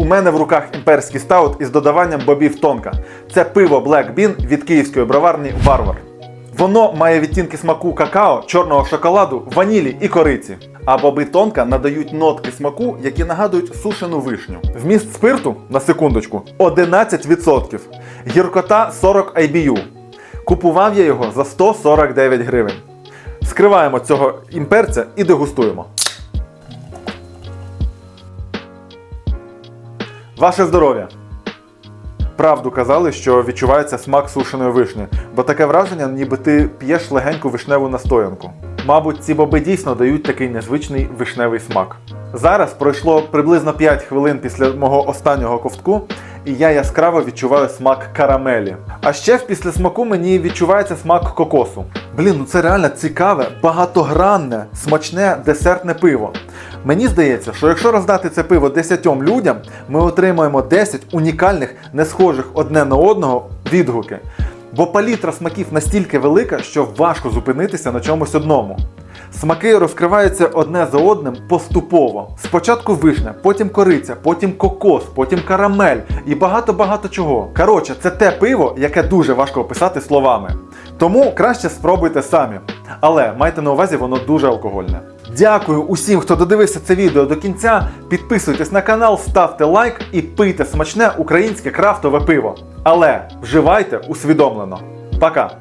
У мене в руках імперський стаут із додаванням бобів тонка. Це пиво Black Bean від київської броварні Варвар. Воно має відтінки смаку какао, чорного шоколаду, ванілі і кориці. А боби тонка надають нотки смаку, які нагадують сушену вишню. Вміст спирту, на секундочку, 11%. Гіркота 40 IBU. Купував я його за 149 гривень. Скриваємо цього імперця і дегустуємо. Ваше здоров'я! Правду казали, що відчувається смак сушеної вишні, бо таке враження, ніби ти п'єш легеньку вишневу настоянку. Мабуть, ці боби дійсно дають такий незвичний вишневий смак. Зараз пройшло приблизно 5 хвилин після мого останнього ковтку, і я яскраво відчуваю смак карамелі. А ще в післясмаку мені відчувається смак кокосу. Блін, ну це реально цікаве, багатогранне, смачне десертне пиво. Мені здається, що якщо роздати це пиво 10 людям, ми отримаємо 10 унікальних, не схожих одне на одного відгуки. Бо палітра смаків настільки велика, що важко зупинитися на чомусь одному. Смаки розкриваються одне за одним поступово. Спочатку вишня, потім кориця, потім кокос, потім карамель і багато-багато чого. Коротше, це те пиво, яке дуже важко описати словами. Тому краще спробуйте самі. Але майте на увазі, воно дуже алкогольне. Дякую усім, хто додивився це відео до кінця. Підписуйтесь на канал, ставте лайк і пийте смачне українське крафтове пиво. Але вживайте усвідомлено. Пока!